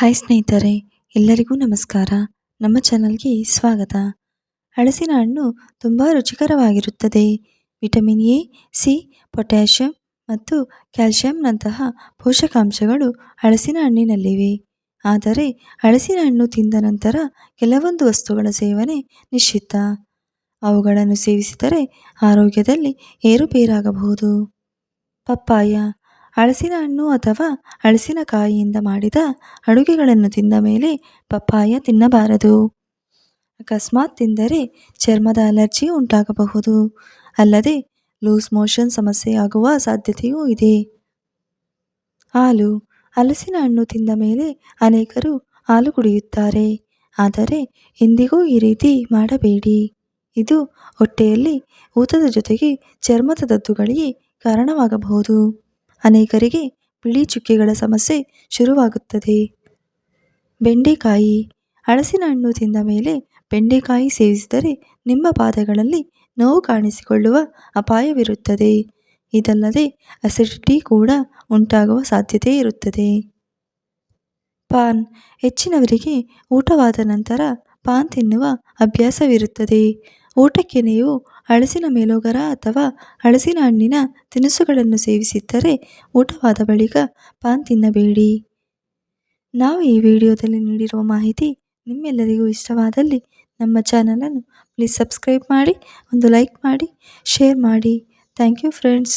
Hi ಸ್ನೇಹಿತರೆ, ಎಲ್ಲರಿಗೂ ನಮಸ್ಕಾರ. ನಮ್ಮ ಚಾನಲ್ಗೆ ಸ್ವಾಗತ. ಹಳಸಿನ ಹಣ್ಣು ತುಂಬ ರುಚಿಕರವಾಗಿರುತ್ತದೆ. ವಿಟಮಿನ್ ಎ, ಸಿ, ಪೊಟ್ಯಾಷಿಯಂ ಮತ್ತು ಕ್ಯಾಲ್ಶಿಯಂನಂತಹ ಪೋಷಕಾಂಶಗಳು ಹಳಸಿನ ಹಣ್ಣಿನಲ್ಲಿವೆ. ಆದರೆ ಹಳಸಿನ ಹಣ್ಣು ತಿಂದ ನಂತರ ಕೆಲವೊಂದು ವಸ್ತುಗಳ ಸೇವನೆ ನಿಷಿದ್ಧ ಅವುಗಳನ್ನು ಸೇವಿಸಿದರೆ ಆರೋಗ್ಯದಲ್ಲಿ ಏರುಪೇರಾಗಬಹುದು. ಪಪ್ಪಾಯ ಹಲಸಿನ ಹಣ್ಣು ಅಥವಾ ಹಲಸಿನಕಾಯಿಯಿಂದ ಮಾಡಿದ ಅಡುಗೆಗಳನ್ನು ತಿಂದ ಮೇಲೆ ಪಪ್ಪಾಯ ತಿನ್ನಬಾರದು. ಅಕಸ್ಮಾತ್ ತಿಂದರೆ ಚರ್ಮದ ಅಲರ್ಜಿ ಉಂಟಾಗಬಹುದು. ಅಲ್ಲದೆ ಲೂಸ್ ಮೋಷನ್ ಸಮಸ್ಯೆಯಾಗುವ ಸಾಧ್ಯತೆಯೂ ಇದೆ. ಹಾಲು. ಹಲಸಿನ ಹಣ್ಣು ತಿಂದ ಮೇಲೆ ಅನೇಕರು ಹಾಲು ಕುಡಿಯುತ್ತಾರೆ. ಆದರೆ ಎಂದಿಗೂ ಈ ರೀತಿ ಮಾಡಬೇಡಿ. ಇದು ಹೊಟ್ಟೆಯಲ್ಲಿ ಊತದ ಜೊತೆಗೆ ಚರ್ಮದ ದದ್ದುಗಳಿಗೆ ಕಾರಣವಾಗಬಹುದು. ಅನೇಕರಿಗೆ ಬಿಳಿ ಚುಕ್ಕೆಗಳ ಸಮಸ್ಯೆ ಶುರುವಾಗುತ್ತದೆ. ಬೆಂಡೆಕಾಯಿ. ಹಲಸಿನ ಹಣ್ಣು ತಿಂದ ಮೇಲೆ ಬೆಂಡೆಕಾಯಿ ಸೇವಿಸಿದರೆ ನಿಮ್ಮ ಪಾದಗಳಲ್ಲಿ ನೋವು ಕಾಣಿಸಿಕೊಳ್ಳುವ ಅಪಾಯವಿರುತ್ತದೆ. ಇದಲ್ಲದೆ ಅಸಿಡಿಟಿ ಕೂಡ ಉಂಟಾಗುವ ಸಾಧ್ಯತೆ ಇರುತ್ತದೆ. ಪಾನ್. ಹೆಚ್ಚಿನವರಿಗೆ ಊಟವಾದ ನಂತರ ಪಾನ್ ತಿನ್ನುವ ಅಭ್ಯಾಸವಿರುತ್ತದೆ. ಊಟಕ್ಕೆ ನೀವು ಹಳಸಿನ ಮೇಲೋಗರ ಅಥವಾ ಹಳಸಿನ ಹಣ್ಣಿನ ತಿನಿಸುಗಳನ್ನು ಸೇವಿಸಿದ್ದರೆ ಊಟವಾದ ಬಳಿಕ ಪಾನ್ ತಿನ್ನಬೇಡಿ. ನಾವು ಈ ವಿಡಿಯೋದಲ್ಲಿ ನೀಡಿರುವ ಮಾಹಿತಿ ನಿಮ್ಮೆಲ್ಲರಿಗೂ ಇಷ್ಟವಾದಲ್ಲಿ ನಮ್ಮ ಚಾನಲನ್ನು ಪ್ಲೀಸ್ ಸಬ್ಸ್ಕ್ರೈಬ್ ಮಾಡಿ, ಒಂದು ಲೈಕ್ ಮಾಡಿ ಶೇರ್ ಮಾಡಿ. Thank you friends